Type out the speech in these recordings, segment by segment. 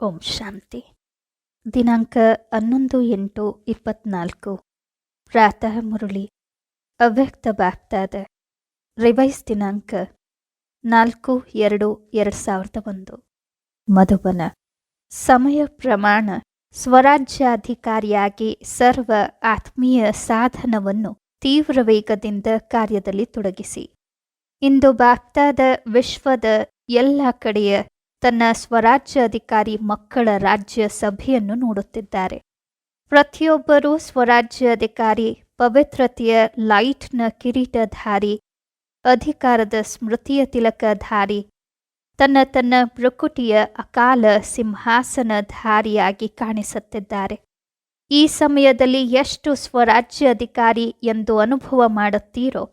ಓಂ ಶಾಂತಿ. ದಿನಾಂಕ ಹನ್ನೊಂದು ಎಂಟು ಇಪ್ಪತ್ನಾಲ್ಕು. ಪ್ರಾತಃ ಮುರುಳಿ. ಅವ್ಯಕ್ತ ಬಾಗ್ದಾದ ರಿವೈಸ್ ದಿನಾಂಕ ನಾಲ್ಕು ಎರಡು ಎರಡು ಸಾವಿರದ ಒಂದು. ಮಧುಬನ. ಸಮಯ ಪ್ರಮಾಣ ಸ್ವರಾಜ್ಯಾಧಿಕಾರಿಯಾಗಿ ಸರ್ವ ಆತ್ಮೀಯ ಸಾಧನವನ್ನು ತೀವ್ರ ವೇಗದಿಂದ ಕಾರ್ಯದಲ್ಲಿ ತೊಡಗಿಸಿ. ಇಂದು ಬಾಗ್ದಾದ ವಿಶ್ವದ ಎಲ್ಲ ಕಡೆಯ ತನ್ನ ಸ್ವರಾಜ್ಯಾಧಿಕಾರಿ ಮಕ್ಕಳ ರಾಜ್ಯ ಸಭೆಯನ್ನು ನೋಡುತ್ತಿದ್ದಾರೆ. ಪ್ರತಿಯೊಬ್ಬರೂ ಸ್ವರಾಜ್ಯಾಧಿಕಾರಿ ಪವಿತ್ರತೆಯ ಲೈಟ್ನ ಕಿರೀಟಧಾರಿ, ಅಧಿಕಾರದ ಸ್ಮೃತಿಯ ತಿಲಕಧಾರಿ, ತನ್ನ ತನ್ನ ಪ್ರಕೃತಿಯ ಅಕಾಲ ಸಿಂಹಾಸನಧಾರಿಯಾಗಿ ಕಾಣಿಸುತ್ತಿದ್ದಾರೆ. ಈ ಸಮಯದಲ್ಲಿ ಎಷ್ಟು ಸ್ವರಾಜ್ಯಾಧಿಕಾರಿ ಎಂದು ಅನುಭವ ಮಾಡುತ್ತೀರೋ,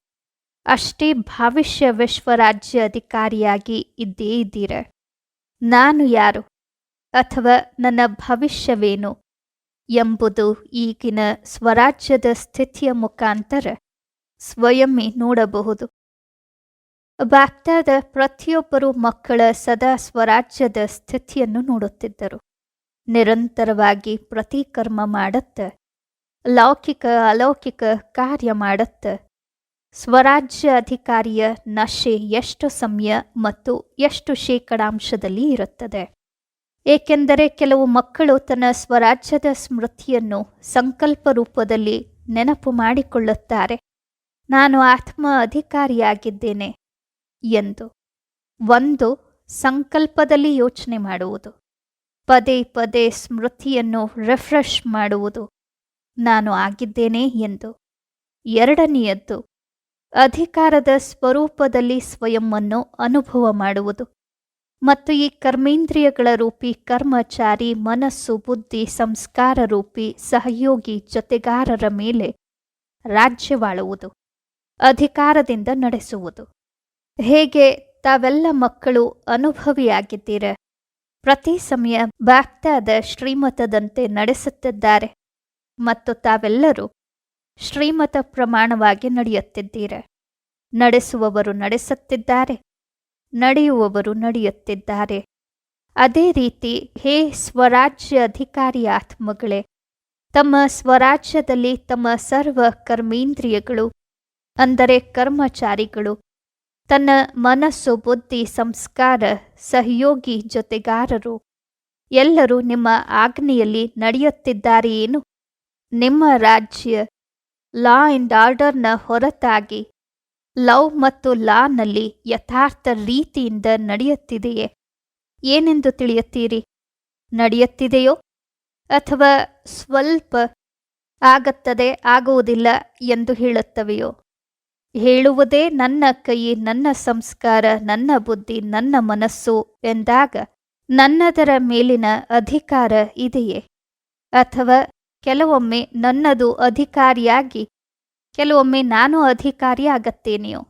ಅಷ್ಟೇ ಭವಿಷ್ಯ ವಿಶ್ವರಾಜ್ಯ ಅಧಿಕಾರಿಯಾಗಿ ಇದ್ದೇ ಇದ್ದೀರ. ನಾನು ಯಾರು ಅಥವಾ ನನ್ನ ಭವಿಷ್ಯವೇನು ಎಂಬುದು ಈಗಿನ ಸ್ವರಾಜ್ಯದ ಸ್ಥಿತಿಯ ಮುಖಾಂತರ ಸ್ವಯಂಮೇ ನೋಡಬಹುದು. ಬಾಗ್ದಾದ ಪ್ರತಿಯೊಬ್ಬರು ಮಕ್ಕಳ ಸದಾ ಸ್ವರಾಜ್ಯದ ಸ್ಥಿತಿಯನ್ನು ನೋಡುತ್ತಿದ್ದರು. ನಿರಂತರವಾಗಿ ಪ್ರತಿಕರ್ಮ ಮಾಡುತ್ತ, ಲೌಕಿಕ ಅಲೌಕಿಕ ಕಾರ್ಯ ಮಾಡುತ್ತ ಸ್ವರಾಜ್ಯ ಅಧಿಕಾರಿಯ ನಶೆ ಎಷ್ಟು ಸಮಯ ಮತ್ತು ಎಷ್ಟು ಶೇಕಡಾಂಶದಲ್ಲಿ ಇರುತ್ತದೆ? ಏಕೆಂದರೆ ಕೆಲವು ಮಕ್ಕಳು ತನ್ನ ಸ್ವರಾಜ್ಯದ ಸ್ಮೃತಿಯನ್ನು ಸಂಕಲ್ಪ ರೂಪದಲ್ಲಿ ನೆನಪು ಮಾಡಿಕೊಳ್ಳುತ್ತಾರೆ. ನಾನು ಆತ್ಮ ಅಧಿಕಾರಿಯಾಗಿದ್ದೇನೆ ಎಂದು ಒಂದು ಸಂಕಲ್ಪದಲ್ಲಿ ಯೋಚನೆ ಮಾಡುವುದು. ಪದೇ ಪದೇ ಸ್ಮೃತಿಯನ್ನು ರಿಫ್ರೆಶ್ ಮಾಡುವುದು. ನಾನು ಆಗಿದ್ದೇನೆ ಎಂದು ಎರಡನೆಯದ್ದು ಅಧಿಕಾರದ ಸ್ವರೂಪದಲ್ಲಿ ಸ್ವಯಂವನ್ನು ಅನುಭವ ಮಾಡುವುದು. ಮತ್ತು ಈ ಕರ್ಮೇಂದ್ರಿಯಗಳ ರೂಪಿ ಕರ್ಮಚಾರಿ, ಮನಸ್ಸು, ಬುದ್ಧಿ, ಸಂಸ್ಕಾರ ರೂಪಿ ಸಹಯೋಗಿ, ಜೊತೆಗಾರರ ಮೇಲೆ ರಾಜ್ಯವಾಳುವುದು ಅಧಿಕಾರದಿಂದ ನಡೆಸುವುದು. ಹೇಗೆ ತಾವೆಲ್ಲ ಮಕ್ಕಳು ಅನುಭವಿಯಾಗಿದ್ದೀರ? ಪ್ರತಿ ಸಮಯ ಭಕ್ತಾದ ಶ್ರೀಮತದಂತೆ ನಡೆಸುತ್ತಿದ್ದಾರೆ. ಮತ್ತು ತಾವೆಲ್ಲರೂ ಶ್ರೀಮತ ಪ್ರಮಾಣವಾಗಿ ನಡೆಯುತ್ತಿದ್ದೀರ. ನಡೆಸುವವರು ನಡೆಸುತ್ತಿದ್ದಾರೆ, ನಡೆಯುವವರು ನಡೆಯುತ್ತಿದ್ದಾರೆ. ಅದೇ ರೀತಿ ಹೇ ಸ್ವರಾಜ್ಯ ಅಧಿಕಾರಿ ಆತ್ಮಗಳೇ, ತಮ್ಮ ಸ್ವರಾಜ್ಯದಲ್ಲಿ ತಮ್ಮ ಸರ್ವ ಕರ್ಮೇಂದ್ರಿಯಗಳು, ಅಂದರೆ ಕರ್ಮಚಾರಿಗಳು, ತನ್ನ ಮನಸ್ಸು, ಬುದ್ಧಿ, ಸಂಸ್ಕಾರ, ಸಹಯೋಗಿ ಜೊತೆಗಾರರು, ಎಲ್ಲರೂ ನಿಮ್ಮ ಆಗ್ನೆಯಲ್ಲಿ ನಡೆಯುತ್ತಿದ್ದಾರೆಯೇನು ನಿಮ್ಮ ರಾಜ್ಯ ಲಾ ಆ್ಯಂಡ್ ಆರ್ಡರ್ನ ಹೊರತಾಗಿ ಲವ್ ಮತ್ತು ಲಾನಲ್ಲಿ ಯಥಾರ್ಥ ರೀತಿಯಿಂದ ನಡೆಯುತ್ತಿದೆಯೇ? ಏನೆಂದು ತಿಳಿಯುತ್ತೀರಿ? ನಡೆಯುತ್ತಿದೆಯೋ? ಅಥವಾ ಸ್ವಲ್ಪ ಆಗುತ್ತದೆ, ಆಗುವುದಿಲ್ಲ ಎಂದು ಹೇಳುತ್ತವೆಯೋ? ಹೇಳುವುದೇ ನನ್ನ ಕೈ, ನನ್ನ ಸಂಸ್ಕಾರ, ನನ್ನ ಬುದ್ಧಿ, ನನ್ನ ಮನಸ್ಸು ಎಂದಾಗ ನನ್ನದರ ಮೇಲಿನ ಅಧಿಕಾರ ಇದೆಯೇ? ಅಥವಾ ಕೆಲವೊಮ್ಮೆ ನನ್ನದು ಅಧಿಕಾರಿಯಾಗಿ ಕೆಲವೊಮ್ಮೆ ನಾನು ಅಧಿಕಾರಿ ಆಗತ್ತೇನೆಯೋ?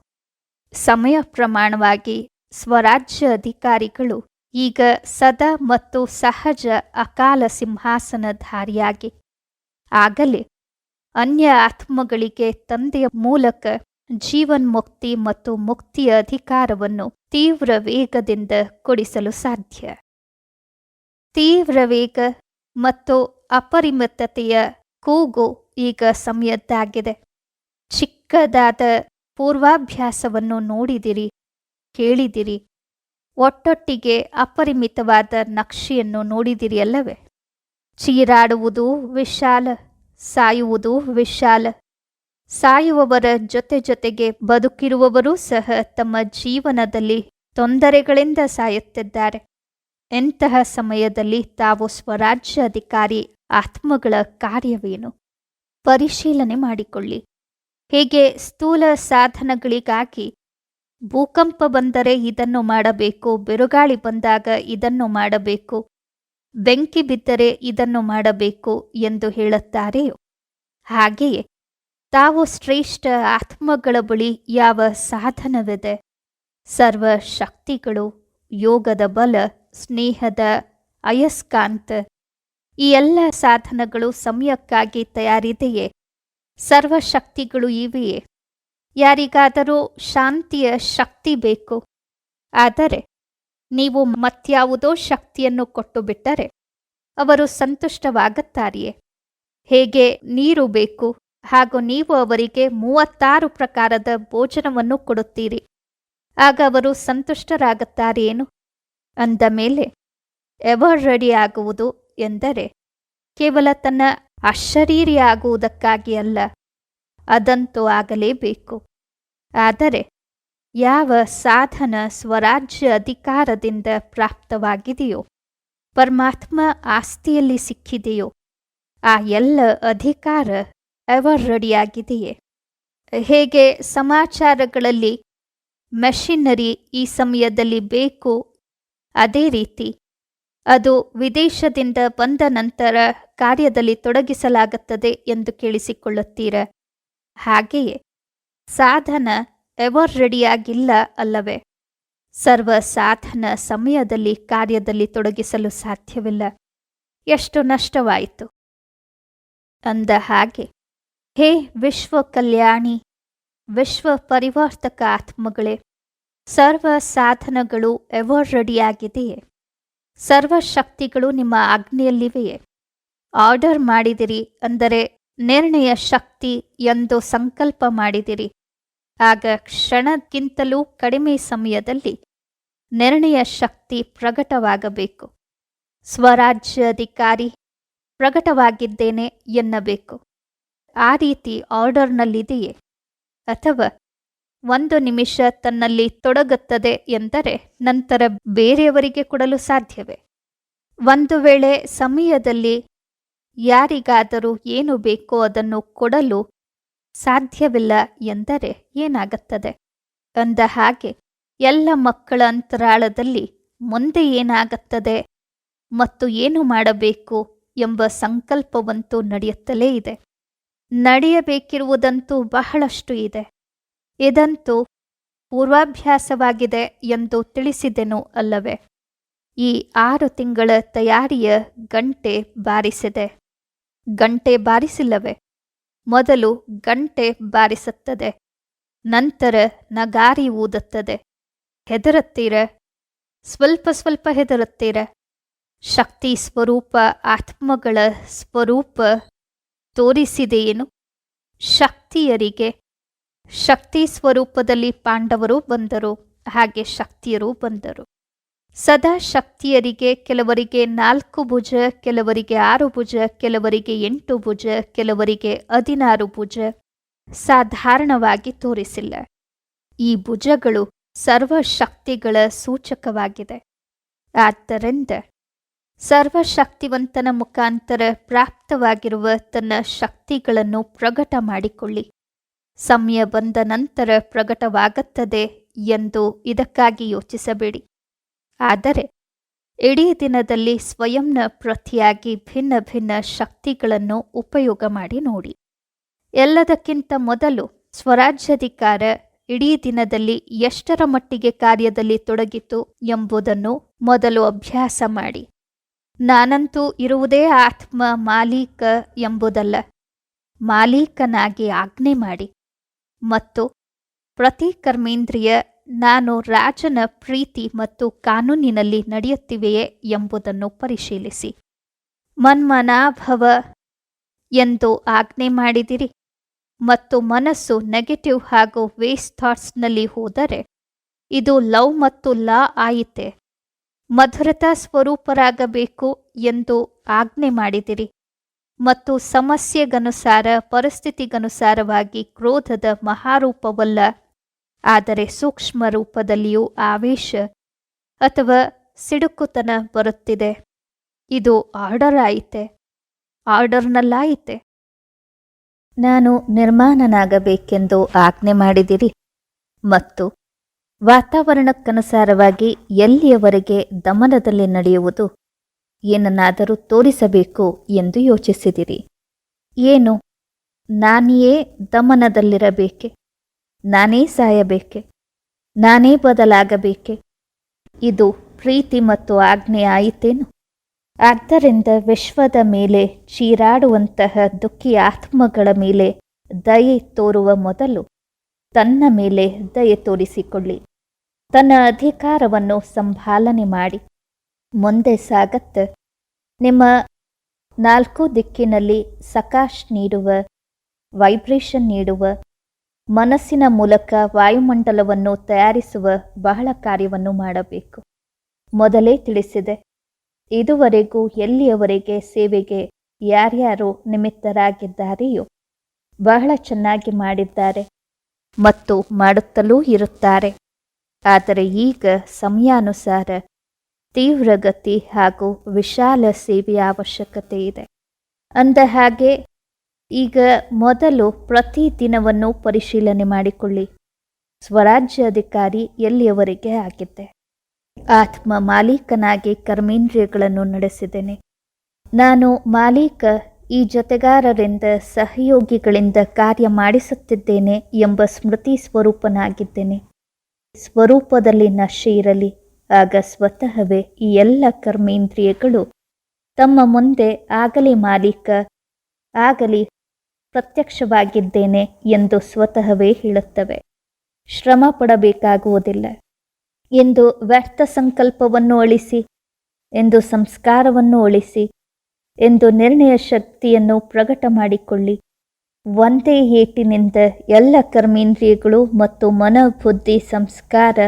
ಸಮಯ ಪ್ರಮಾಣವಾಗಿ ಸ್ವರಾಜ್ಯ ಅಧಿಕಾರಿಗಳು ಈಗ ಸದಾ ಮತ್ತು ಸಹಜ ಅಕಾಲ ಸಿಂಹಾಸನಧಾರಿಯಾಗಿ ಆಗಲೇ ಅನ್ಯ ಆತ್ಮಗಳಿಗೆ ತಂದೆಯ ಮೂಲಕ ಜೀವನ್ ಮುಕ್ತಿ ಮತ್ತು ಮುಕ್ತಿಯ ಅಧಿಕಾರವನ್ನು ತೀವ್ರ ವೇಗದಿಂದ ಕೊಡಿಸಲು ಸಾಧ್ಯ. ತೀವ್ರ ವೇಗ ಮತ್ತು ಅಪರಿಮಿತತೆಯ ಕೂಗು ಈಗ ಸಮಯದ್ದಾಗಿದೆ. ಚಿಕ್ಕದಾದ ಪೂರ್ವಾಭ್ಯಾಸವನ್ನು ನೋಡಿದಿರಿ, ಕೇಳಿದಿರಿ. ಒಟ್ಟೊಟ್ಟಿಗೆ ಅಪರಿಮಿತವಾದ ನಕ್ಷೆಯನ್ನು ನೋಡಿದಿರಿ ಅಲ್ಲವೇ? ಚೀರಾಡುವುದು ವಿಶಾಲ, ಸಾಯುವುದು ವಿಶಾಲ. ಸಾಯುವವರ ಜೊತೆ ಜೊತೆಗೆ ಬದುಕಿರುವವರೂ ಸಹ ತಮ್ಮ ಜೀವನದಲ್ಲಿ ತೊಂದರೆಗಳಿಂದ ಸಾಯುತ್ತಿದ್ದಾರೆ. ಎಂತಹ ಸಮಯದಲ್ಲಿ ತಾವು ಸ್ವರಾಜ್ಯ ಅಧಿಕಾರಿ ಆತ್ಮಗಳ ಕಾರ್ಯವೇನು? ಪರಿಶೀಲನೆ ಮಾಡಿಕೊಳ್ಳಿ. ಹೇಗೆ ಸ್ಥೂಲ ಸಾಧನಗಳಿಗಾಗಿ ಭೂಕಂಪ ಬಂದರೆ ಇದನ್ನು ಮಾಡಬೇಕು, ಬಿರುಗಾಳಿ ಬಂದಾಗ ಇದನ್ನು ಮಾಡಬೇಕು, ಬೆಂಕಿ ಬಿದ್ದರೆ ಇದನ್ನು ಮಾಡಬೇಕು ಎಂದು ಹೇಳುತ್ತಾರೆಯೋ? ಹಾಗೆಯೇ ತಾವು ಶ್ರೇಷ್ಠ ಆತ್ಮಗಳ ಬಳಿ ಯಾವ ಸಾಧನವಿದೆ? ಸರ್ವ ಶಕ್ತಿಗಳು ಯೋಗದ ಬಲ, ಸ್ನೇಹದ ಅಯಸ್ಕಾಂತ ಈ ಎಲ್ಲ ಸಾಧನಗಳು ಸಮಯಕ್ಕಾಗಿ ತಯಾರಿದೆಯೇ? ಸರ್ವಶಕ್ತಿಗಳು ಇವೆಯೇ? ಯಾರಿಗಾದರೂ ಶಾಂತಿಯ ಶಕ್ತಿ ಬೇಕು. ಆದರೆ ನೀವು ಮತ್ಯಾವುದೋ ಶಕ್ತಿಯನ್ನು ಕೊಟ್ಟು ಬಿಟ್ಟರೆ ಅವರು ಸಂತುಷ್ಟವಾಗುತ್ತಾರೆಯೇ? ಹೇಗೆ ನೀರು ಬೇಕು? ಹಾಗೂ ನೀವು ಅವರಿಗೆ ಮೂವತ್ತಾರು ಪ್ರಕಾರದ ಭೋಜನವನ್ನು ಕೊಡುತ್ತೀರಿ. ಆಗ ಅವರು ಸಂತುಷ್ಟರಾಗುತ್ತಾರೇನು? ಅಂದ ಮೇಲೆ, ಎವರ್ ರೆಡಿ ಆಗುವುದು? ಎಂದರೆ, ಕೇವಲ ತನ್ನ ಅಶರೀರಿ ಆಗುವುದಕ್ಕಾಗಿ ಅಲ್ಲ, ಅದಂತೂ ಆಗಲೇಬೇಕು. ಆದರೆ ಯಾವ ಸಾಧನ ಸ್ವರಾಜ್ಯ ಅಧಿಕಾರದಿಂದ ಪ್ರಾಪ್ತವಾಗಿದೆಯೋ, ಪರಮಾತ್ಮ ಆಸ್ತಿಯಲ್ಲಿ ಸಿಕ್ಕಿದೆಯೋ, ಆ ಎಲ್ಲ ಅಧಿಕಾರ ಎವರ್ ರೆಡಿಯಾಗಿದೆಯೇ ಹೇಗೆ ಸಮಾಚಾರಗಳಲ್ಲಿ ಮೆಷಿನರಿ ಈ ಸಮಯದಲ್ಲಿ ಬೇಕು, ಅದೇ ರೀತಿ ಅದು ವಿದೇಶದಿಂದ ಬಂದ ನಂತರ ಕಾರ್ಯದಲ್ಲಿ ತೊಡಗಿಸಲಾಗುತ್ತದೆ ಎಂದು ಕೇಳಿಸಿಕೊಳ್ಳುತ್ತೀರ. ಹಾಗೆಯೇ ಸಾಧನ ಎವರ್ ರೆಡಿಯಾಗಿಲ್ಲ ಅಲ್ಲವೇ? ಸರ್ವ ಸಾಧನ ಸಮಯದಲ್ಲಿ ಕಾರ್ಯದಲ್ಲಿ ತೊಡಗಿಸಲು ಸಾಧ್ಯವಿಲ್ಲ. ಎಷ್ಟು ನಷ್ಟವಾಯಿತು? ಅಂದ ಹಾಗೆ, ಹೇ ವಿಶ್ವ ಕಲ್ಯಾಣಿ ವಿಶ್ವ ಪರಿವರ್ತಕ ಆತ್ಮಗಳೇ, ಸರ್ವ ಸಾಧನಗಳು ಎವರ್ ರೆಡಿಯಾಗಿದೆಯೇ ಸರ್ವ ಶಕ್ತಿಗಳು ನಿಮ್ಮ ಅಗ್ನಿಯಲ್ಲಿವೆಯೇ. ಆರ್ಡರ್ ಮಾಡಿದಿರಿ ಅಂದರೆ ನಿರ್ಣಯ ಶಕ್ತಿ ಎಂದು ಸಂಕಲ್ಪ ಮಾಡಿದಿರಿ. ಆಗ ಕ್ಷಣಕ್ಕಿಂತಲೂ ಕಡಿಮೆ ಸಮಯದಲ್ಲಿ ನಿರ್ಣಯ ಶಕ್ತಿ ಪ್ರಕಟವಾಗಬೇಕು. ಸ್ವರಾಜ್ಯಾಧಿಕಾರಿ, ಪ್ರಕಟವಾಗಿದ್ದೇನೆ ಎನ್ನಬೇಕು. ಆ ರೀತಿ ಆರ್ಡರ್ನಲ್ಲಿದೆಯೇ? ಅಥವಾ ಒಂದು ನಿಮಿಷ ತನ್ನಲ್ಲಿ ತೊಡಗುತ್ತದೆ ಎಂದರೆ ನಂತರ ಬೇರೆಯವರಿಗೆ ಕೊಡಲು ಸಾಧ್ಯವೇ? ಒಂದು ವೇಳೆ ಸಮಯದಲ್ಲಿ ಯಾರಿಗಾದರೂ ಏನು ಬೇಕೋ ಅದನ್ನು ಕೊಡಲು ಸಾಧ್ಯವಿಲ್ಲ ಎಂದರೆ ಏನಾಗುತ್ತದೆ? ಅಂದ ಹಾಗೆ ಎಲ್ಲ ಮಕ್ಕಳ ಅಂತರಾಳದಲ್ಲಿ ಮುಂದೆ ಏನಾಗುತ್ತದೆ ಮತ್ತು ಏನು ಮಾಡಬೇಕು ಎಂಬ ಸಂಕಲ್ಪವಂತೂ ನಡೆಯುತ್ತಲೇ ಇದೆ. ನಡೆಯಬೇಕಿರುವುದಂತೂ ಬಹಳಷ್ಟು ಇದೆ. ಇದಂತೂ ಪೂರ್ವಾಭ್ಯಾಸವಾಗಿದೆ ಎಂದು ತಿಳಿಸಿದೆನು ಅಲ್ಲವೇ. ಈ ಆರು ತಿಂಗಳ ತಯಾರಿಯ ಗಂಟೆ ಬಾರಿಸಿದೆ. ಗಂಟೆ ಬಾರಿಸಿಲ್ಲವೇ? ಮೊದಲು ಗಂಟೆ ಬಾರಿಸುತ್ತದೆ. ನಂತರ ನಗಾರಿ ಊದುತ್ತದೆ. ಹೆದರುತ್ತೀರ? ಸ್ವಲ್ಪ ಸ್ವಲ್ಪ ಹೆದರುತ್ತೀರ? ಶಕ್ತಿ ಸ್ವರೂಪ, ಆತ್ಮಗಳ ಸ್ವರೂಪ ತೋರಿಸಿದೆಯೇನು? ಶಕ್ತಿಯರಿಗೆ ಶಕ್ತಿ ಸ್ವರೂಪದಲ್ಲಿ ಪಾಂಡವರು ಬಂದರು, ಹಾಗೆ ಶಕ್ತಿಯರು ಬಂದರು. ಸದಾ ಶಕ್ತಿಯರಿಗೆ, ಕೆಲವರಿಗೆ ನಾಲ್ಕು ಭುಜ, ಕೆಲವರಿಗೆ ಆರು ಭುಜ, ಕೆಲವರಿಗೆ ಎಂಟು ಭುಜ, ಕೆಲವರಿಗೆ ಹದಿನಾರು ಭುಜ ಸಾಧಾರಣವಾಗಿ ತೋರಿಸಿಲ್ಲ. ಈ ಭುಜಗಳು ಸರ್ವಶಕ್ತಿಗಳ ಸೂಚಕವಾಗಿದೆ. ಆದ್ದರಿಂದ ಸರ್ವಶಕ್ತಿವಂತನ ಮುಖಾಂತರ ಪ್ರಾಪ್ತವಾಗಿರುವ ತನ್ನ ಶಕ್ತಿಗಳನ್ನು ಪ್ರಕಟ ಮಾಡಿಕೊಳ್ಳಿ. ಸಮಯ ಬಂದ ನಂತರ ಪ್ರಕಟವಾಗುತ್ತದೆ ಎಂದು ಇದಕ್ಕಾಗಿ ಯೋಚಿಸಬೇಡಿ. ಆದರೆ, ಇಡೀ ದಿನದಲ್ಲಿ ಸ್ವಯಂನ ಪ್ರತಿಯಾಗಿ ಭಿನ್ನ ಭಿನ್ನ ಶಕ್ತಿಗಳನ್ನು ಉಪಯೋಗ ಮಾಡಿ ನೋಡಿ. ಎಲ್ಲದಕ್ಕಿಂತ ಮೊದಲು ಸ್ವರಾಜ್ಯಾಧಿಕಾರ ಇಡೀ ದಿನದಲ್ಲಿ ಎಷ್ಟರ ಮಟ್ಟಿಗೆ ಕಾರ್ಯದಲ್ಲಿ ತೊಡಗಿತು ಎಂಬುದನ್ನು ಮೊದಲು ಅಭ್ಯಾಸ ಮಾಡಿ. ನಾನಂತೂ ಇರುವುದೇ ಆತ್ಮ ಮಾಲೀಕ ಎಂಬುದಲ್ಲ. ಮಾಲೀಕನಾಗಿ ಆಜ್ಞೆ ಮಾಡಿ. ಮತ್ತು ಪ್ರತಿ ಕರ್ಮೇಂದ್ರಿಯ ನಾನು ರಾಜನ ಪ್ರೀತಿ ಮತ್ತು ಕಾನೂನಿನಲ್ಲಿ ನಡೆಯುತ್ತಿವೆಯೇ ಎಂಬುದನ್ನು ಪರಿಶೀಲಿಸಿ. ಮನ್ಮನಾಭವ ಎಂದು ಆಜ್ಞೆ ಮಾಡಿದಿರಿ. ಮತ್ತು ಮನಸ್ಸು ನೆಗೆಟಿವ್ ಹಾಗೂ ವೇಸ್ಟ್ ಥಾಟ್ಸ್ನಲ್ಲಿ ಹೋದರೆ ಇದು ಲವ್ ಮತ್ತು ಲಾ ಆಯಿತೆ. ಮಧುರತಾ ಸ್ವರೂಪರಾಗಬೇಕು ಎಂದು ಆಜ್ಞೆ ಮಾಡಿದಿರಿ. ಮತ್ತು ಸಮಸ್ಯೆಗನುಸಾರ, ಪರಿಸ್ಥಿತಿಗನುಸಾರವಾಗಿ ಕ್ರೋಧದ ಮಹಾರೂಪವಲ್ಲ. ಆದರೆ ಸೂಕ್ಷ್ಮ ರೂಪದಲ್ಲಿಯೂ ಆವೇಶ ಅಥವಾ ಸಿಡುಕುತನ ಬರುತ್ತಿದೆ. ಇದು ಆರ್ಡರ್ ಆಯಿತೆ? ಆರ್ಡರ್ನಲ್ಲಾಯಿತೆ? ನಾನು ನಿರ್ಮಾಣನಾಗಬೇಕೆಂದು ಆಜ್ಞೆ ಮಾಡಿದಿರಿ. ಮತ್ತು ವಾತಾವರಣಕ್ಕನುಸಾರವಾಗಿ ಎಲ್ಲಿಯವರೆಗೆ ದಮನದಲ್ಲಿ ನಡೆಯುವುದು? ಏನನ್ನಾದರೂ ತೋರಿಸಬೇಕು ಎಂದು ಯೋಚಿಸಿದಿರಿ. ಏನು? ನಾನಿಯೇ ದಮನದಲ್ಲಿರಬೇಕೆ? ನಾನೇ ಸಾಯಬೇಕೆ? ನಾನೇ ಬದಲಾಗಬೇಕೆ? ಇದು ಪ್ರೀತಿ ಮತ್ತು ಆಜ್ಞೆ ಆಯಿತೇನು? ಆದ್ದರಿಂದ ವಿಶ್ವದ ಮೇಲೆ ಚೀರಾಡುವಂತಹ ದುಃಖಿ ಆತ್ಮಗಳ ಮೇಲೆ ದಯೆ ತೋರುವ ಮೊದಲು ತನ್ನ ಮೇಲೆ ದಯೆ ತೋರಿಸಿಕೊಳ್ಳಿ. ತನ್ನ ಅಧಿಕಾರವನ್ನು ಸಂಭಾಲನೆ ಮಾಡಿ. ಮುಂದೆ ಸಾಗತ್ತೆ. ನಿಮ್ಮ ನಾಲ್ಕು ದಿಕ್ಕಿನಲ್ಲಿ ಸಕಾಶ್ ನೀಡುವ, ವೈಬ್ರೇಷನ್ ನೀಡುವ, ಮನಸ್ಸಿನ ಮೂಲಕ ವಾಯುಮಂಡಲವನ್ನು ತಯಾರಿಸುವ ಬಹಳ ಕಾರ್ಯವನ್ನು ಮಾಡಬೇಕು. ಮೊದಲೇ ತಿಳಿಸಿದೆ. ಇದುವರೆಗೂ ಎಲ್ಲಿಯವರೆಗೆ ಸೇವೆಗೆ ಯಾರ್ಯಾರು ನಿಮಿತ್ತರಾಗಿದ್ದಾರೆಯೋ ಬಹಳ ಚೆನ್ನಾಗಿ ಮಾಡಿದ್ದಾರೆ ಮತ್ತು ಮಾಡುತ್ತಲೂ ಇರುತ್ತಾರೆ. ಆದರೆ ಈಗ ಸಮಯಾನುಸಾರ ತೀವ್ರಗತಿ ಹಾಗೂ ವಿಶಾಲ ಸೇವೆಯ ಅವಶ್ಯಕತೆ ಇದೆ. ಅಂದ ಹಾಗೆ, ಈಗ ಮೊದಲು ಪ್ರತಿ ದಿನವನ್ನು ಪರಿಶೀಲನೆ ಮಾಡಿಕೊಳ್ಳಿ. ಸ್ವರಾಜ್ಯಾಧಿಕಾರಿ ಎಲ್ಲಿಯವರೆಗೆ ಆಗಿದ್ದೆ? ಆತ್ಮ ಮಾಲೀಕನಾಗಿ ಕರ್ಮೇಂದ್ರಿಯಗಳನ್ನು ನಡೆಸಿದ್ದೇನೆ. ನಾನು ಮಾಲೀಕ, ಈ ಜೊತೆಗಾರರಿಂದ ಸಹಯೋಗಿಗಳಿಂದ ಕಾರ್ಯ ಮಾಡಿಸುತ್ತಿದ್ದೇನೆ ಎಂಬ ಸ್ಮೃತಿ ಸ್ವರೂಪನಾಗಿದ್ದೇನೆ. ಸ್ವರೂಪದಲ್ಲಿ ನಶೆ ಇರಲಿ. ಆಗ ಸ್ವತಃವೇ ಈ ಎಲ್ಲ ಕರ್ಮೇಂದ್ರಿಯಗಳು ತಮ್ಮ ಮುಂದೆ ಆಗಲಿ ಮಾಲೀಕ, ಆಗಲಿ ಪ್ರತ್ಯಕ್ಷವಾಗಿದ್ದೇನೆ ಎಂದು ಸ್ವತಃವೇ ಹೇಳುತ್ತವೆ. ಶ್ರಮ ಪಡಬೇಕಾಗುವುದಿಲ್ಲ. ಎಂದು ವ್ಯರ್ಥ ಸಂಕಲ್ಪವನ್ನು ಅಳಿಸಿ, ಎಂದು ಸಂಸ್ಕಾರವನ್ನು ಅಳಿಸಿ, ಎಂದು ನಿರ್ಣಯ ಶಕ್ತಿಯನ್ನು ಪ್ರಕಟ ಮಾಡಿಕೊಳ್ಳಿ. ಒಂದೇ ಏಟಿನಿಂದ ಎಲ್ಲ ಕರ್ಮೇಂದ್ರಿಯಗಳು ಮತ್ತು ಮನ ಬುದ್ಧಿ ಸಂಸ್ಕಾರ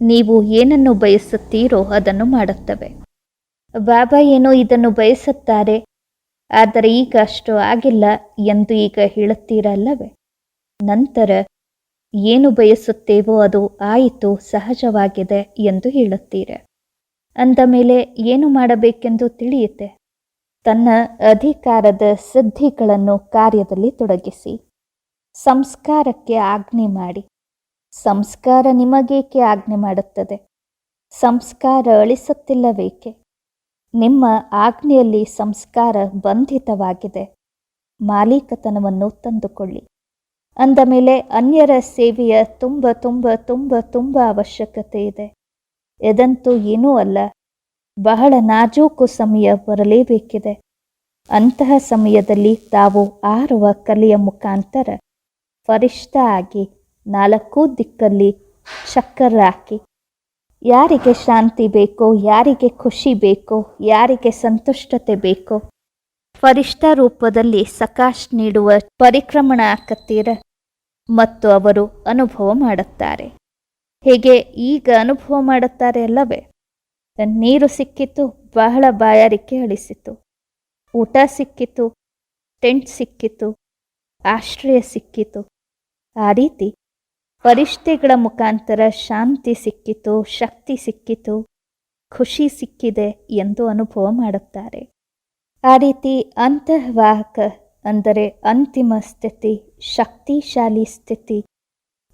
ನೀವು ಏನನ್ನು ಬಯಸುತ್ತೀರೋ ಅದನ್ನು ಮಾಡುತ್ತವೆ. ಬಾಬಾ ಏನೋ ಇದನ್ನು ಬಯಸುತ್ತಾರೆ, ಆದರೆ ಈಗ ಅಷ್ಟು ಆಗಿಲ್ಲ ಎಂದು ಈಗ ಹೇಳುತ್ತೀರಲ್ಲವೇ? ನಂತರ ಏನು ಬಯಸುತ್ತೇವೋ ಅದು ಆಯಿತು, ಸಹಜವಾಗಿದೆ ಎಂದು ಹೇಳುತ್ತೀರ? ಅಂದ ಮೇಲೆ ಏನು ಮಾಡಬೇಕೆಂದು ತಿಳಿಯುತ್ತೆ ತನ್ನ ಅಧಿಕಾರದ ಸಿದ್ಧಿಗಳನ್ನು ಕಾರ್ಯದಲ್ಲಿ ತೊಡಗಿಸಿ, ಸಂಸ್ಕಾರಕ್ಕೆ ಆಜ್ಞೆ ಮಾಡಿ. ಸಂಸ್ಕಾರ ನಿಮಗೇಕೆ ಆಜ್ಞೆ ಮಾಡುತ್ತದೆ? ಸಂಸ್ಕಾರ ಅಳಿಸುತ್ತಿಲ್ಲವೇಕೆ? ನಿಮ್ಮ ಆಜ್ಞೆಯಲ್ಲಿ ಸಂಸ್ಕಾರ ಬಂಧಿತವಾಗಿದೆ. ಮಾಲೀಕತನವನ್ನು ತಂದುಕೊಳ್ಳಿ. ಅಂದ ಮೇಲೆ ಅನ್ಯರ ಸೇವೆಯ ತುಂಬ ತುಂಬ ತುಂಬ ತುಂಬ ಅವಶ್ಯಕತೆ ಇದೆ. ಎದಂತೂ ಏನೂ ಅಲ್ಲ. ಬಹಳ ನಾಜೂಕು ಸಮಯ ಬರಲೇಬೇಕಿದೆ. ಅಂತಹ ಸಮಯದಲ್ಲಿ ತಾವು ಆರುವ ಕಲೆಯ ಮುಖಾಂತರ ಫರಿಷ್ಠ ಆಗಿ ನಾಲ್ಕೂ ದಿಕ್ಕಲ್ಲಿ ಚಕ್ಕರ್ ಹಾಕಿ. ಯಾರಿಗೆ ಶಾಂತಿ ಬೇಕೋ, ಯಾರಿಗೆ ಖುಷಿ ಬೇಕೋ, ಯಾರಿಗೆ ಸಂತುಷ್ಟತೆ ಬೇಕೋ, ಫರಿಷ್ಠ ರೂಪದಲ್ಲಿ ಸಕಾಶ್ ನೀಡುವ ಪರಿಕ್ರಮಣ ಹಾಕತ್ತೀರ ಮತ್ತು ಅವರು ಅನುಭವ ಮಾಡುತ್ತಾರೆ. ಹೇಗೆ ಈಗ ಅನುಭವ ಮಾಡುತ್ತಾರೆ ಅಲ್ಲವೇ? ನೀರು ಸಿಕ್ಕಿತು, ಬಹಳ ಬಾಯಾರಿಕೆ ಅಳಿಸಿತು. ಊಟ ಸಿಕ್ಕಿತು, ಟೆಂಟ್ ಸಿಕ್ಕಿತು, ಆಶ್ರಯ ಸಿಕ್ಕಿತು. ಆ ರೀತಿ ಪರಿಷ್ಠೆಗಳ ಮುಖಾಂತರ ಶಾಂತಿ ಸಿಕ್ಕಿತು, ಶಕ್ತಿ ಸಿಕ್ಕಿತು, ಖುಷಿ ಸಿಕ್ಕಿದೆ ಎಂದು ಅನುಭವ ಮಾಡುತ್ತಾರೆ. ಆ ರೀತಿ ಅಂತಃವಾಹಕ ಅಂದರೆ ಅಂತಿಮ ಸ್ಥಿತಿ, ಶಕ್ತಿಶಾಲಿ ಸ್ಥಿತಿ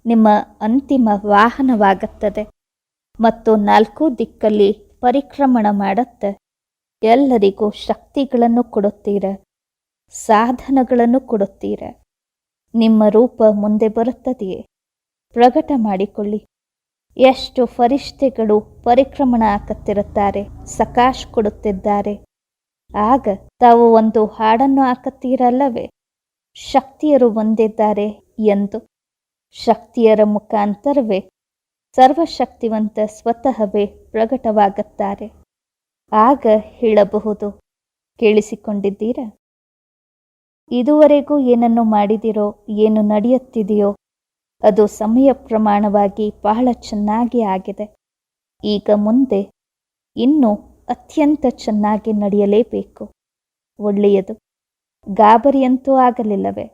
ನಿಮ್ಮ ಅಂತಿಮ ವಾಹನವಾಗುತ್ತದೆ ಮತ್ತು ನಾಲ್ಕು ದಿಕ್ಕಲ್ಲಿ ಪರಿಕ್ರಮಣ ಮಾಡುತ್ತೆ. ಎಲ್ಲರಿಗೂ ಶಕ್ತಿಗಳನ್ನು ಕೊಡುತ್ತೀರ, ಸಾಧನಗಳನ್ನು ಕೊಡುತ್ತೀರ. ನಿಮ್ಮ ರೂಪ ಮುಂದೆ ಬರುತ್ತದೆಯೇ? ಪ್ರಕಟ ಮಾಡಿಕೊಳ್ಳಿ. ಎಷ್ಟು ಫರಿಷ್ಠೆಗಳು ಪರಿಕ್ರಮಣ ಹಾಕುತ್ತಿರುತ್ತಾರೆ, ಸಕಾಶ್ ಕೊಡುತ್ತಿದ್ದಾರೆ. ಆಗ ತಾವು ಒಂದು ಹಾಡನ್ನು ಹಾಕುತ್ತೀರಲ್ಲವೇ? ಶಕ್ತಿಯರು ಬಂದಿದ್ದಾರೆ ಎಂದು. ಶಕ್ತಿಯರ ಮುಖಾಂತರವೇ ಸರ್ವಶಕ್ತಿವಂತ ಸ್ವತಃವೇ ಪ್ರಕಟವಾಗುತ್ತಾರೆ. ಆಗ ಹೇಳಬಹುದು, ಕೇಳಿಸಿಕೊಂಡಿದ್ದೀರಾ? ಇದುವರೆಗೂ ಏನನ್ನು ಮಾಡಿದಿರೋ, ಏನು ನಡೆಯುತ್ತಿದೆಯೋ ಅದು ಸಮಯ ಪ್ರಮಾಣವಾಗಿ ಬಹಳ ಚೆನ್ನಾಗಿ ಆಗಿದೆ. ಈಗ ಮುಂದೆ ಇನ್ನೂ ಅತ್ಯಂತ ಚೆನ್ನಾಗಿ ನಡೆಯಲೇಬೇಕು. ಒಳ್ಳೆಯದು. ಗಾಬರಿಯಂತೂ ಆಗಲಿಲ್ಲವೇ?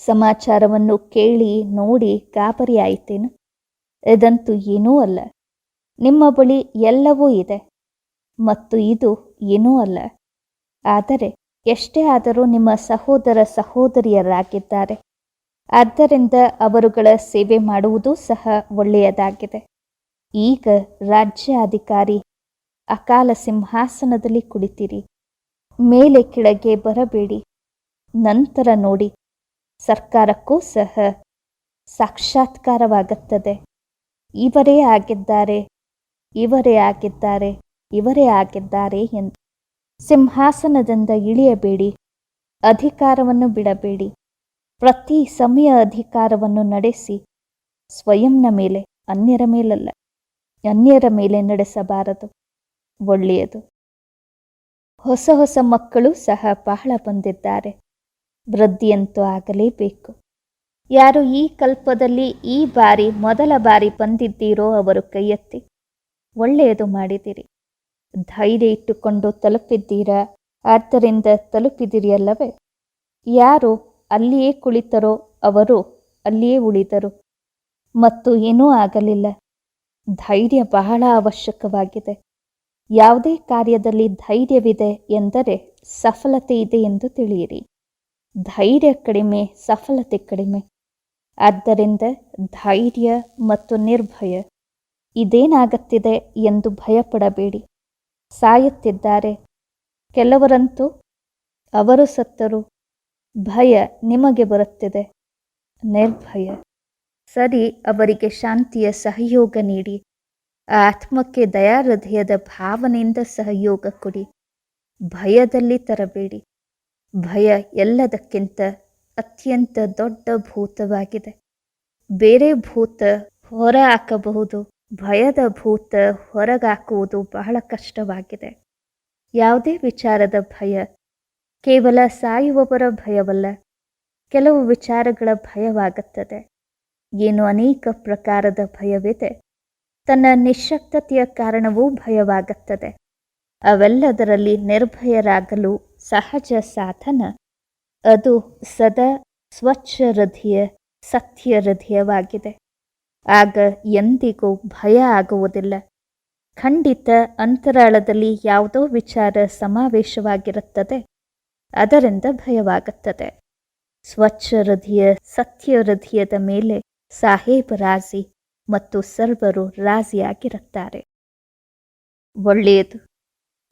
ಸಮಾಚಾರವನ್ನು ಕೇಳಿ ನೋಡಿ ಗಾಬರಿ ಆಯಿತೇನು? ಇದಂತೂ ಏನೂ ಅಲ್ಲ. ನಿಮ್ಮ ಬಳಿ ಎಲ್ಲವೂ ಇದೆ. ಮತ್ತು ಇದು ಏನೂ ಅಲ್ಲ. ಆದರೆ ಎಷ್ಟೇ ಆದರೂ ನಿಮ್ಮ ಸಹೋದರ ಸಹೋದರಿಯರಾಗಿದ್ದಾರೆ. ಆದ್ದರಿಂದ ಅವರುಗಳ ಸೇವೆ ಮಾಡುವುದೂ ಸಹ ಒಳ್ಳೆಯದಾಗಿದೆ. ಈಗ ರಾಜ್ಯ ಅಧಿಕಾರಿ ಅಕಾಲ ಸಿಂಹಾಸನದಲ್ಲಿ ಕುಳಿತಿರಿ. ಮೇಲೆ ಕೆಳಗೆ ಬರಬೇಡಿ. ನಂತರ ನೋಡಿ. ಸರ್ಕಾರಕ್ಕೂ ಸಹ ಸಾಕ್ಷಾತ್ಕಾರವಾಗುತ್ತದೆ. ಇವರೇ ಆಗಿದ್ದಾರೆ. ಇವರೇ ಆಗಿದ್ದಾರೆ. ಇವರೇ ಆಗಿದ್ದಾರೆ ಎಂದು. ಸಿಂಹಾಸನದಿಂದ ಇಳಿಯಬೇಡಿ. ಅಧಿಕಾರವನ್ನು ಬಿಡಬೇಡಿ. ಪ್ರತಿ ಸಮಯ ಅಧಿಕಾರವನ್ನು ನಡೆಸಿ ಸ್ವಯಂನ ಮೇಲೆ, ಅನ್ಯರ ಮೇಲಲ್ಲ, ಅನ್ಯರ ಮೇಲೆ ನಡೆಸಬಾರದು, ಒಳ್ಳೆಯದು. ಹೊಸ ಹೊಸ ಮಕ್ಕಳು ಸಹ ಬಹಳ ಬಂದಿದ್ದಾರೆ. ವೃದ್ಧಿಯಂತೂ ಆಗಲೇಬೇಕು. ಯಾರು ಈ ಕಲ್ಪದಲ್ಲಿ ಈ ಬಾರಿ ಮೊದಲ ಬಾರಿ ಬಂದಿದ್ದೀರೋ ಅವರು ಕೈ ಎತ್ತಿ ಒಳ್ಳೆಯದು ಮಾಡಿದಿರಿ. ಧೈರ್ಯ ಇಟ್ಟುಕೊಂಡು ತಲುಪಿದ್ದೀರಾ? ಆದ್ದರಿಂದ ತಲುಪಿದಿರಿ ಅಲ್ಲವೇ? ಯಾರು ಅಲ್ಲಿಯೇ ಕುಳಿತರೋ ಅವರು ಅಲ್ಲಿಯೇ ಉಳಿದರು. ಮತ್ತು ಏನೂ ಆಗಲಿಲ್ಲ. ಧೈರ್ಯ ಬಹಳ ಅವಶ್ಯಕವಾಗಿದೆ. ಯಾವುದೇ ಕಾರ್ಯದಲ್ಲಿ ಧೈರ್ಯವಿದೆ ಎಂದರೆ ಸಫಲತೆ ಇದೆ ಎಂದು ತಿಳಿಯಿರಿ. ಧೈರ್ಯ ಕಡಿಮೆ, ಸಫಲತೆ ಕಡಿಮೆ. ಆದ್ದರಿಂದ ಧೈರ್ಯ ಮತ್ತು ನಿರ್ಭಯ ಇದೇನಾಗತ್ತಿದೆ ಎಂದು ಭಯಪಡಬೇಡಿ. ಸಾಯುತ್ತಿದ್ದಾರೆ. ಕೆಲವರಂತೂ ಅವರು ಸತ್ತರು. ಭಯ ನಿಮಗೆ ಬರುತ್ತಿದೆ. ನಿರ್ಭಯ. ಸರಿ, ಅವರಿಗೆ ಶಾಂತಿಯ ಸಹಯೋಗ ನೀಡಿ. ಆತ್ಮಕ್ಕೆ ದಯಾಹೃದಯದ ಭಾವನೆಯಿಂದ ಸಹಯೋಗ ಕೊಡಿ. ಭಯದಲ್ಲಿ ತರಬೇಡಿ. ಭಯ ಎಲ್ಲದಕ್ಕಿಂತ ಅತ್ಯಂತ ದೊಡ್ಡ ಭೂತವಾಗಿದೆ. ಬೇರೆ ಭೂತ ಹೊರ ಹಾಕಬಹುದು ಭಯದ ಭೂತ ಹೊರಗಾಕುವುದು ಬಹಳ ಕಷ್ಟವಾಗಿದೆ. ಯಾವುದೇ ವಿಚಾರದ ಭಯ ಕೇವಲ ಸಾಯುವವರ ಭಯವಲ್ಲ, ಕೆಲವು ವಿಚಾರಗಳ ಭಯವಾಗುತ್ತದೆ. ಏನು ಅನೇಕ ಪ್ರಕಾರದ ಭಯವಿದೆ. ತನ್ನ ನಿಶಕ್ತತೆಯ ಕಾರಣವೂ ಭಯವಾಗುತ್ತದೆ. ಅವೆಲ್ಲದರಲ್ಲಿ ನಿರ್ಭಯರಾಗಲು ಸಹಜ ಸಾಧನ. ಅದು ಸದಾ ಸ್ವಚ್ಛ ಹೃದಯ ಸತ್ಯ ಹೃದಯವಾಗಿದೆ ಆಗ ಎಂದಿಗೂ ಭಯ ಆಗುವುದಿಲ್ಲ. ಖಂಡಿತ ಅಂತರಾಳದಲ್ಲಿ ಯಾವುದೋ ವಿಚಾರ ಸಮಾವೇಶವಾಗಿರುತ್ತದೆ. ಅದರಿಂದ ಭಯವಾಗುತ್ತದೆ. ಸ್ವಚ್ಛ ಹೃದಯ ಸತ್ಯ ಹೃದಯದ ಮೇಲೆ ಸಾಹೇಬ್ ರಾಜಿ ಮತ್ತು ಸರ್ವರು ರಾಜಿಯಾಗಿರುತ್ತಾರೆ. ಒಳ್ಳೆಯದು.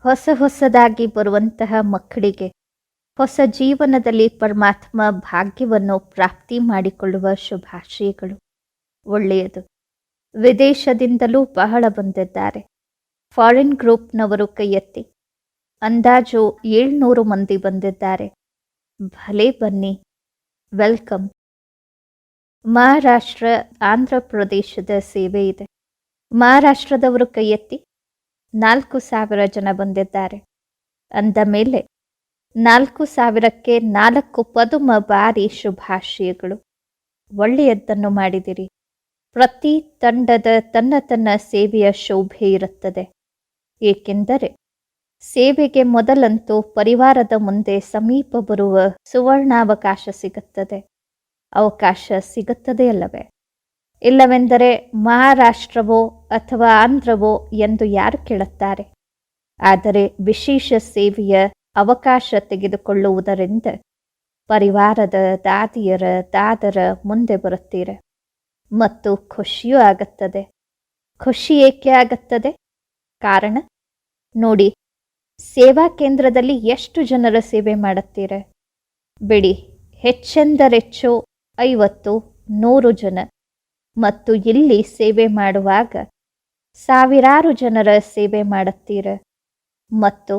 ಹೊಸ ಹೊಸದಾಗಿ ಬರುವಂತಹ ಮಕ್ಕಳಿಗೆ ಹೊಸ ಜೀವನದಲ್ಲಿ ಪರಮಾತ್ಮ ಭಾಗ್ಯವನ್ನು ಪ್ರಾಪ್ತಿ ಮಾಡಿಕೊಳ್ಳುವ ಶುಭಾಶಯಗಳು. ಒಳ್ಳೆಯದು. ವಿದೇಶದಿಂದಲೂ ಬಹಳ ಬಂದಿದ್ದಾರೆ. ಫಾರಿನ್ ಗ್ರೂಪ್ನವರು ಕೈ ಎತ್ತಿ ಅಂದಾಜು ಏಳ್ನೂರು ಮಂದಿ ಬಂದಿದ್ದಾರೆ. ಭಲೇ ಬನ್ನಿ. ವೆಲ್ಕಮ್. ಮಹಾರಾಷ್ಟ್ರ, ಆಂಧ್ರ ಪ್ರದೇಶದ ಸೇವೆ ಇದೆ. ಮಹಾರಾಷ್ಟ್ರದವರು ಕೈ ಎತ್ತಿ ನಾಲ್ಕು ಸಾವಿರ ಜನ ಬಂದಿದ್ದಾರೆ. ಅಂದ ಮೇಲೆ ನಾಲ್ಕು ಸಾವಿರಕ್ಕೆ ನಾಲ್ಕು ಪದುಮ ಬಾರಿ ಶುಭಾಶಯಗಳು. ಒಳ್ಳೆಯದನ್ನು ಮಾಡಿದಿರಿ. ಪ್ರತಿ ತಂಡದ ತನ್ನ ತನ್ನ ಸೇವೆಯ ಶೋಭೆ ಇರುತ್ತದೆ. ಏಕೆಂದರೆ ಸೇವೆಗೆ ಮೊದಲಂತೂ ಪರಿವಾರದ ಮುಂದೆ ಸಮೀಪ ಬರುವ ಸುವರ್ಣಾವಕಾಶ ಸಿಗುತ್ತದೆ. ಅವಕಾಶ ಸಿಗುತ್ತದೆ ಅಲ್ಲವೇ? ಇಲ್ಲವೆಂದರೆ ಮಹಾರಾಷ್ಟ್ರವೋ ಅಥವಾ ಆಂಧ್ರವೋ ಎಂದು ಯಾರು ಕೇಳುತ್ತಾರೆ? ಆದರೆ ವಿಶೇಷ ಸೇವೆಯ ಅವಕಾಶ ತೆಗೆದುಕೊಳ್ಳುವುದರಿಂದ ಪರಿವಾರದ ದಾದಿಯರ ದಾದರ ಮುಂದೆ ಬರುತ್ತೀರ? ಮತ್ತು ಖುಷಿಯೂ ಆಗುತ್ತದೆ. ಖುಷಿ ಏಕೆ ಆಗುತ್ತದೆ? ಕಾರಣ? ನೋಡಿ ಸೇವಾ ಕೇಂದ್ರದಲ್ಲಿ ಎಷ್ಟು ಜನರ ಸೇವೆ ಮಾಡುತ್ತೀರ? ಬಿಡಿ, ಹೆಚ್ಚೆಂದರೆಚ್ಚು ಐವತ್ತು, ನೂರು ಜನ. ಮತ್ತು ಇಲ್ಲಿ ಸೇವೆ ಮಾಡುವಾಗ ಸಾವಿರಾರು ಜನರ ಸೇವೆ ಮಾಡುತ್ತೀರ? ಮತ್ತು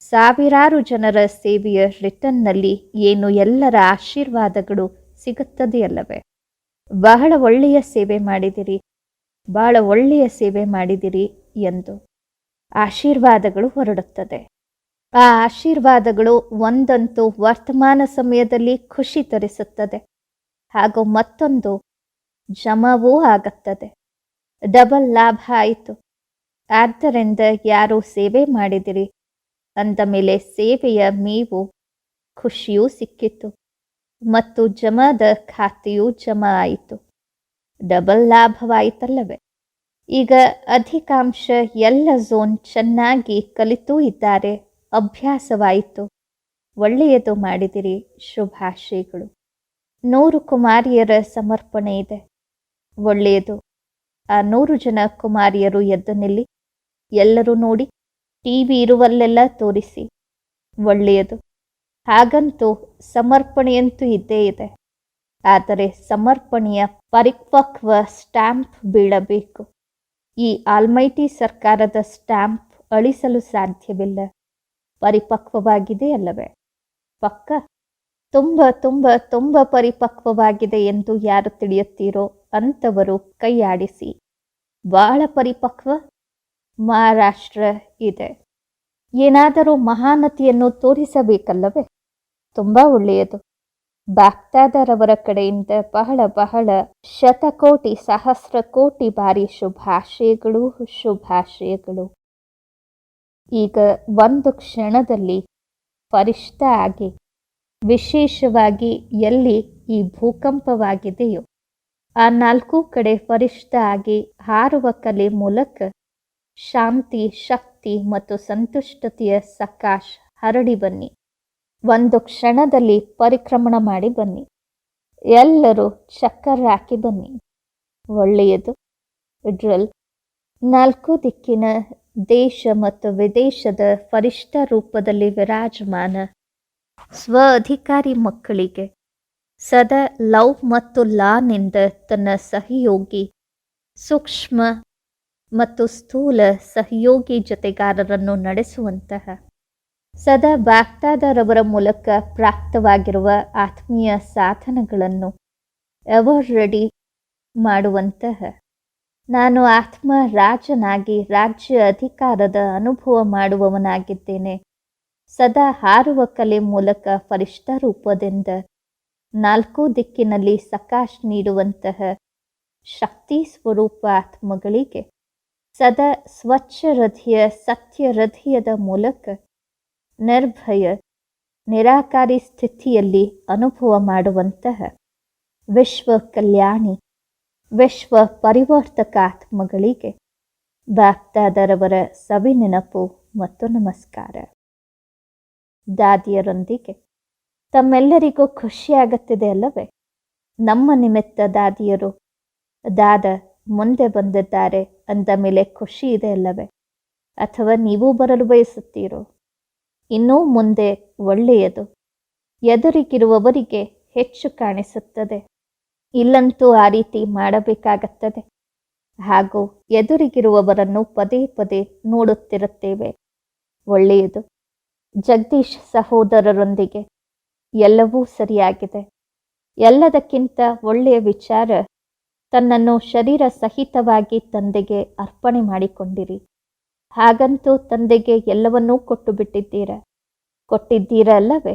ಸಾವಿರಾರು ಜನರ ಸೇವೆಯ ರಿಟರ್ನ್ನಲ್ಲಿ ಏನು ಎಲ್ಲರ ಆಶೀರ್ವಾದಗಳು ಸಿಗುತ್ತದೆಯಲ್ಲವೇ ಬಹಳ ಒಳ್ಳೆಯ ಸೇವೆ ಮಾಡಿದಿರಿ, ಬಹಳ ಒಳ್ಳೆಯ ಸೇವೆ ಮಾಡಿದಿರಿ ಎಂದು. ಆಶೀರ್ವಾದಗಳು ಹೊರಡುತ್ತದೆ. ಆ ಆಶೀರ್ವಾದಗಳು ಒಂದಂತೂ ವರ್ತಮಾನ ಸಮಯದಲ್ಲಿ ಖುಷಿ ತರಿಸುತ್ತದೆ. ಹಾಗೂ ಮತ್ತೊಂದು ಜಮವೂ ಆಗುತ್ತದೆ. ಡಬಲ್ ಲಾಭ ಆಯಿತು. ಆದ್ದರಿಂದ ಯಾರು ಸೇವೆ ಮಾಡಿದಿರಿ? ಅಂದ ಮೇಲೆ ಸೇವೆಯ ಮೇವು ಖುಷಿಯೂ ಸಿಕ್ಕಿತು. ಮತ್ತು ಜಮದ ಖಾತೆಯೂ ಜಮ ಆಯಿತು. ಡಬಲ್ ಲಾಭವಾಯಿತಲ್ಲವೇ? ಈಗ ಅಧಿಕಾಂಶ ಎಲ್ಲ ಝೋನ್ ಚೆನ್ನಾಗಿ ಕಲಿತೂ ಇದ್ದಾರೆ. ಅಭ್ಯಾಸವಾಯಿತು. ಒಳ್ಳೆಯದು ಮಾಡಿದಿರಿ ಶುಭಾಶಯಗಳು. ನೂರು ಕುಮಾರಿಯರ ಸಮರ್ಪಣೆ ಇದೆ. ಒಳ್ಳೆಯದು. ಆ ನೂರು ಜನ ಕುಮಾರಿಯರು ಎದ್ದು ನಿಲ್ಲಿ. ಎಲ್ಲರೂ ನೋಡಿ ಟಿ ವಿ ಇರುವಲ್ಲೆಲ್ಲ ತೋರಿಸಿ. ಒಳ್ಳೆಯದು. ಹಾಗಂತೂ ಸಮರ್ಪಣೆಯಂತೂ ಇದ್ದೇ ಇದೆ. ಆದರೆ ಸಮರ್ಪಣೆಯ ಪರಿಪಕ್ವ ಸ್ಟ್ಯಾಂಪ್ ಬೀಳಬೇಕು. ಈ ಆಲ್ಮೈಟಿ ಸರ್ಕಾರದ ಸ್ಟ್ಯಾಂಪ್ ಅಳಿಸಲು ಸಾಧ್ಯವಿಲ್ಲ. ಪರಿಪಕ್ವವಾಗಿದೆ ಅಲ್ಲವೇ? ಪಕ್ಕ ತುಂಬ ತುಂಬ ತುಂಬ ಪರಿಪಕ್ವವಾಗಿದೆ ಎಂದು ಯಾರು ತಿಳಿಯುತ್ತೀರೋ ಅಂಥವರು ಕೈಯಾಡಿಸಿ. ಬಹಳ ಪರಿಪಕ್ವ ಮಹಾರಾಷ್ಟ್ರ ಇದೆ. ಏನಾದರೂ ಮಹಾನತಿಯನ್ನು ತೋರಿಸಬೇಕಲ್ಲವೇ? ತುಂಬ ಒಳ್ಳೆಯದು. ಬಾಗ್ದಾದರವರ ಕಡೆಯಿಂದ ಬಹಳ ಬಹಳ ಶತಕೋಟಿ ಸಹಸ್ರ ಕೋಟಿ ಬಾರಿ ಶುಭಾಶಯಗಳು ಶುಭಾಶಯಗಳು. ಈಗ ಒಂದು ಕ್ಷಣದಲ್ಲಿ ಪರಿಷ್ಠ ಆಗಿ, ವಿಶೇಷವಾಗಿ ಎಲ್ಲಿ ಈ ಭೂಕಂಪವಾಗಿದೆಯೋ, ಆ ನಾಲ್ಕು ಕಡೆ ಪರಿಷ್ಠ ಆಗಿ ಹಾರುವ ಕಲೆ ಮೂಲಕ ಶಾಂತಿ, ಶಕ್ತಿ ಮತ್ತು ಸಂತುಷ್ಟತೆಯ ಸಕಾಶ್ ಹರಡಿ ಬನ್ನಿ. ಒಂದು ಕ್ಷಣದಲ್ಲಿ ಪರಿಕ್ರಮಣ ಮಾಡಿ ಬನ್ನಿ. ಎಲ್ಲರೂ ಚಕ್ಕರ್ ಹಾಕಿ ಬನ್ನಿ. ಒಳ್ಳೆಯದು. ಇಡ್ರಲ್ ನಾಲ್ಕು ದಿಕ್ಕಿನ ದೇಶ ಮತ್ತು ವಿದೇಶದ ಫರಿಷ್ಠ ರೂಪದಲ್ಲಿ ವಿರಾಜಮಾನ ಸ್ವ ಅಧಿಕಾರಿ ಮಕ್ಕಳಿಗೆ ಸದಾ ಲವ್ ಮತ್ತು ಲಾನಿಂದ ತನ್ನ ಸಹಯೋಗಿ, ಸೂಕ್ಷ್ಮ ಮತ್ತು ಸ್ಥೂಲ ಸಹಯೋಗಿ ಜೊತೆಗಾರರನ್ನು ನಡೆಸುವಂತಹ ಸದಾ ಬಾಗ್ದಾದರವರ ಮೂಲಕ ಪ್ರಾಪ್ತವಾಗಿರುವ ಆತ್ಮೀಯ ಸಾಧನಗಳನ್ನು ಎವರ್ ರೆಡಿ ಮಾಡುವಂತಹ. ನಾನು ಆತ್ಮ ರಾಜನಾಗಿ ರಾಜ್ಯ ಅಧಿಕಾರದ ಅನುಭವ ಮಾಡುವವನಾಗಿದ್ದೇನೆ. ಸದಾ ಹಾರುವ ಕಲೆ ಮೂಲಕ ಫರಿಷ್ಠ ರೂಪದಿಂದ ನಾಲ್ಕು ದಿಕ್ಕಿನಲ್ಲಿ ಸಕಾಶ್ ನೀಡುವಂತಹ ಶಕ್ತಿ ಸ್ವರೂಪ ಆತ್ಮಗಳಿಗೆ ಸದಾ ಸ್ವಚ್ಛ ಹೃದಯ, ಸತ್ಯ ಹೃದಯದ ಮೂಲಕ ನಿರ್ಭಯ, ನಿರಾಕಾರಿ ಸ್ಥಿತಿಯಲ್ಲಿ ಅನುಭವ ಮಾಡುವಂತಹ ವಿಶ್ವ ಕಲ್ಯಾಣಿ ವಿಶ್ವ ಪರಿವರ್ತಕ ಆತ್ಮಗಳಿಗೆ ಬಾಗ್ದಾದರವರ ಸವಿ ನೆನಪು ಮತ್ತು ನಮಸ್ಕಾರ. ದಾದಿಯರೊಂದಿಗೆ ತಮ್ಮೆಲ್ಲರಿಗೂ ಖುಷಿಯಾಗುತ್ತಿದೆ ಅಲ್ಲವೇ? ನಮ್ಮ ನಿಮಿತ್ತ ದಾದಿಯರು ದಾದ ಮುಂದೆ ಬಂದಿದ್ದಾರೆ ಅಂದ ಮೇಲೆ ಖುಷಿ ಇದೆ ಅಲ್ಲವೇ? ಅಥವಾ ನೀವು ಬರಲು ಬಯಸುತ್ತೀರೋ? ಇನ್ನೂ ಮುಂದೆ ಒಳ್ಳೆಯದು. ಎದುರಿಗಿರುವವರಿಗೆ ಹೆಚ್ಚು ಕಾಣಿಸುತ್ತದೆ. ಇಲ್ಲಂತೂ ಆ ರೀತಿ ಮಾಡಬೇಕಾಗುತ್ತದೆ. ಹಾಗೂ ಎದುರಿಗಿರುವವರನ್ನು ಪದೇ ಪದೇ ನೋಡುತ್ತಿರುತ್ತೇವೆ. ಒಳ್ಳೆಯದು. ಜಗದೀಶ್ ಸಹೋದರರೊಂದಿಗೆ ಎಲ್ಲವೂ ಸರಿಯಾಗಿದೆ. ಎಲ್ಲದಕ್ಕಿಂತ ಒಳ್ಳೆಯ ವಿಚಾರ, ತನ್ನನ್ನು ಶರೀರ ಸಹಿತವಾಗಿ ತಂದೆಗೆ ಅರ್ಪಣೆ ಮಾಡಿಕೊಂಡಿರಿ. ಹಾಗಂತೂ ತಂದೆಗೆ ಎಲ್ಲವನ್ನೂ ಕೊಟ್ಟು ಬಿಟ್ಟಿದ್ದೀರ ಕೊಟ್ಟಿದ್ದೀರ ಅಲ್ಲವೇ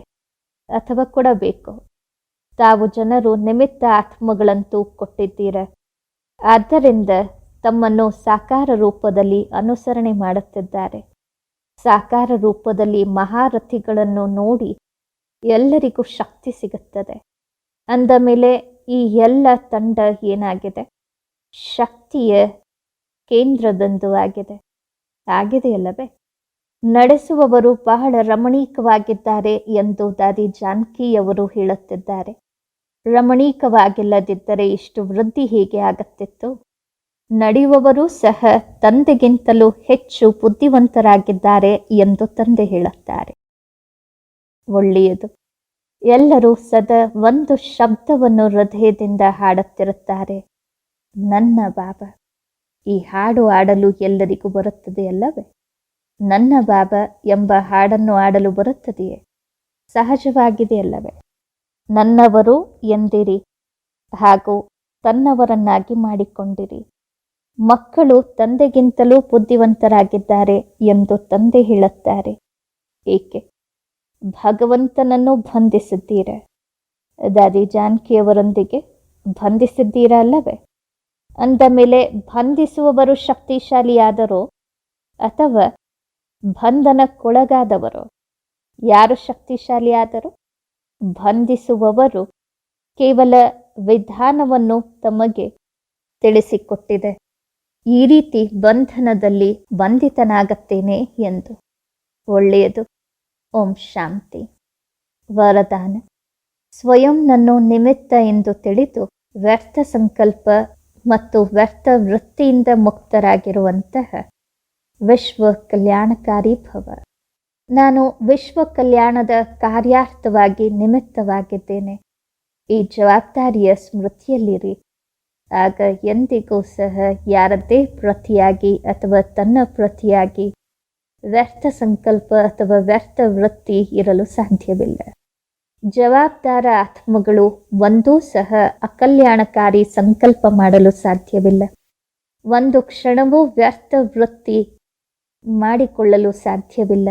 ಅಥವಾ ಕೊಡಬೇಕು? ತಾವು ಜನರು ನಿಮಿತ್ತ ಆತ್ಮಗಳಂತೂ ಕೊಟ್ಟಿದ್ದೀರ? ಆದ್ದರಿಂದ ತಮ್ಮನ್ನು ಸಾಕಾರ ರೂಪದಲ್ಲಿ ಅನುಸರಣೆ ಮಾಡುತ್ತಿದ್ದಾರೆ. ಸಾಕಾರ ರೂಪದಲ್ಲಿ ಮಹಾರಥಿಗಳನ್ನು ನೋಡಿ ಎಲ್ಲರಿಗೂ ಶಕ್ತಿ ಸಿಗುತ್ತದೆ. ಅಂದ ಮೇಲೆ ಈ ಎಲ್ಲ ತಂಡ ಏನಾಗಿದೆ? ಶಕ್ತಿಯ ಕೇಂದ್ರದಂದು ಆಗಿದೆ. ಆಗಿದೆಯಲ್ಲವೇ ನಡೆಸುವವರು ಬಹಳ ರಮಣೀಕವಾಗಿದ್ದಾರೆ ಎಂದು ದಾದಿ ಜಾನಕಿಯವರು ಹೇಳುತ್ತಿದ್ದಾರೆ. ರಮಣೀಕವಾಗಿಲ್ಲದಿದ್ದರೆ ಇಷ್ಟು ವೃದ್ಧಿ ಹೇಗೆ ಆಗುತ್ತಿತ್ತು? ನಡೆಯುವವರು ಸಹ ತಂದೆಗಿಂತಲೂ ಹೆಚ್ಚು ಬುದ್ಧಿವಂತರಾಗಿದ್ದಾರೆ ಎಂದು ತಂದೆ ಹೇಳುತ್ತಾರೆ. ಒಳ್ಳೆಯದು. ಎಲ್ಲರೂ ಸದಾ ಒಂದು ಶಬ್ದವನ್ನು ಹೃದಯದಿಂದ ಹಾಡುತ್ತಿರುತ್ತಾರೆ. ನನ್ನ ಬಾಬಾ. ಈ ಹಾಡು ಆಡಲು ಎಲ್ಲರಿಗೂ ಬರುತ್ತದೆ ಅಲ್ಲವೇ? ನನ್ನ ಬಾಬಾ ಎಂಬ ಹಾಡನ್ನು ಆಡಲು ಬರುತ್ತದೆಯೇ? ಸಹಜವಾಗಿದೆ ಅಲ್ಲವೇ? ನನ್ನವರು ಎಂದಿರಿ ಹಾಗೂ ತನ್ನವರನ್ನಾಗಿ ಮಾಡಿಕೊಂಡಿರಿ. ಮಕ್ಕಳು ತಂದೆಗಿಂತಲೂ ಬುದ್ಧಿವಂತರಾಗಿದ್ದಾರೆ ಎಂದು ತಂದೆ ಹೇಳುತ್ತಾರೆ. ಏಕೆ? ಭಗವಂತನನ್ನು ಬಂಧಿಸಿದ್ದೀರ? ದಾದಿ ಜಾನಕಿಯವರೊಂದಿಗೆ ಬಂಧಿಸಿದ್ದೀರಾ ಅಲ್ಲವೇ? ಅಂದ ಮೇಲೆ ಬಂಧಿಸುವವರು ಶಕ್ತಿಶಾಲಿಯಾದರೋ ಅಥವಾ ಬಂಧನಕ್ಕೊಳಗಾದವರು? ಯಾರು ಶಕ್ತಿಶಾಲಿಯಾದರು? ಬಂಧಿಸುವವರು ಕೇವಲ ವಿಧಾನವನ್ನು ತಮಗೆ ತಿಳಿಸಿಕೊಟ್ಟಿದೆ. ಈ ರೀತಿ ಬಂಧನದಲ್ಲಿ ಬಂಧಿತನಾಗತ್ತೇನೆ ಎಂದು. ಒಳ್ಳೆಯದು. ಓಂ ಶಾಂತಿ. ವರದಾನ. ಸ್ವಯಂನನ್ನು ನಿಮಿತ್ತ ಎಂದು ತಿಳಿದು ವ್ಯರ್ಥ ಸಂಕಲ್ಪ ಮತ್ತು ವ್ಯರ್ಥ ವೃತ್ತಿಯಿಂದ ಮುಕ್ತರಾಗಿರುವಂತಹ ವಿಶ್ವ ಕಲ್ಯಾಣಕಾರಿ ಭವ. ನಾನು ವಿಶ್ವ ಕಲ್ಯಾಣದ ಕಾರ್ಯಾರ್ಥವಾಗಿ ನಿಮಿತ್ತವಾಗಿದ್ದೇನೆ. ಈ ಜವಾಬ್ದಾರಿಯ ಸ್ಮೃತಿಯಲ್ಲಿರಿ. ಆಗ ಎಂದಿಗೂ ಸಹ ಯಾರದೇ ಪ್ರತಿಯಾಗಿ ಅಥವಾ ತನ್ನ ಪ್ರತಿಯಾಗಿ ವ್ಯರ್ಥ ಸಂಕಲ್ಪ ಅಥವಾ ವ್ಯರ್ಥ ವೃತ್ತಿ ಇರಲು ಸಾಧ್ಯವಿಲ್ಲ. ಜವಾಬ್ದಾರ ಆತ್ಮಗಳು ಒಂದೂ ಸಹ ಅಕಲ್ಯಾಣಕಾರಿ ಸಂಕಲ್ಪ ಮಾಡಲು ಸಾಧ್ಯವಿಲ್ಲ. ಒಂದು ಕ್ಷಣವೂ ವ್ಯರ್ಥ ವೃತ್ತಿ ಮಾಡಿಕೊಳ್ಳಲು ಸಾಧ್ಯವಿಲ್ಲ.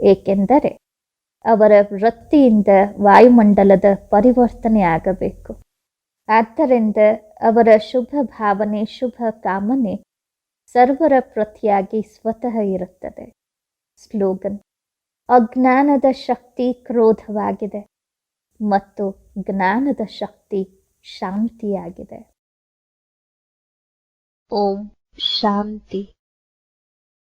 ಏಕೆಂದರೆ ಅವರ ವೃತ್ತಿಯಿಂದ ವಾಯುಮಂಡಲದ ಪರಿವರ್ತನೆ ಆಗಬೇಕು. ಆದ್ದರಿಂದ ಅವರ ಶುಭ ಭಾವನೆ, ಶುಭ ಕಾಮನೆ ಸರ್ವರ ಪ್ರತಿಯಾಗಿ ಸ್ವತಃ ಇರುತ್ತದೆ. ಸ್ಲೋಗನ್ ಅಜ್ಞಾನದ ಶಕ್ತಿ ಕ್ರೋಧವಾಗಿದೆ ಮತ್ತು ಜ್ಞಾನದ ಶಕ್ತಿ ಶಾಂತಿಯಾಗಿದೆ. ಓಂ ಶಾಂತಿ.